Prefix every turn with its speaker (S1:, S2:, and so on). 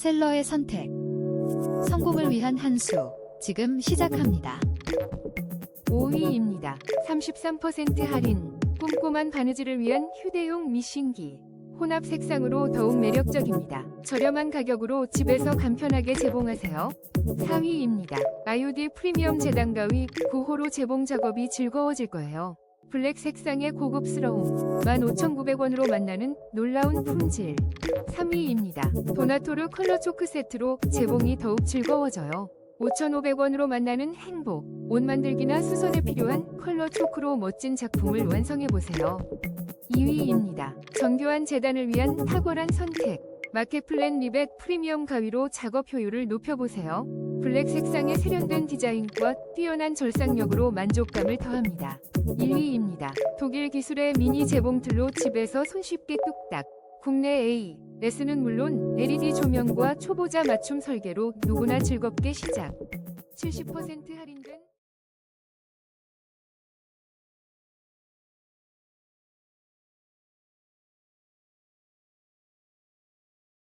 S1: 셀러의 선택. 성공을 위한 한 수. 지금 시작합니다.
S2: 5위입니다. 33% 할인. 꼼꼼한 바느질을 위한 휴대용 미싱기. 혼합 색상으로 더욱 매력적입니다. 저렴한 가격으로 집에서 간편하게 재봉하세요. 4위입니다. 아유디 프리미엄 재단 가위 9호로 재봉 작업이 즐거워질 거예요. 블랙 색상의 고급스러움 15,900원으로 만나는 놀라운 품질 3위입니다. 도나토르 컬러 초크 세트로 재봉이 더욱 즐거워져요. 5,500원으로 만나는 행복 옷 만들기나 수선에 필요한 컬러 초크로 멋진 작품을 완성해보세요. 2위입니다. 정교한 재단을 위한 탁월한 선택. 마켓 플랜 리벳 프리미엄 가위로 작업 효율을 높여보세요. 블랙 색상의 세련된 디자인과 뛰어난 절삭력으로 만족감을 더합니다. 1위입니다. 독일 기술의 미니 재봉틀로 집에서 손쉽게 뚝딱. 국내 A, 레스는 물론 LED 조명과 초보자 맞춤 설계로 누구나 즐겁게 시작. 70% 할인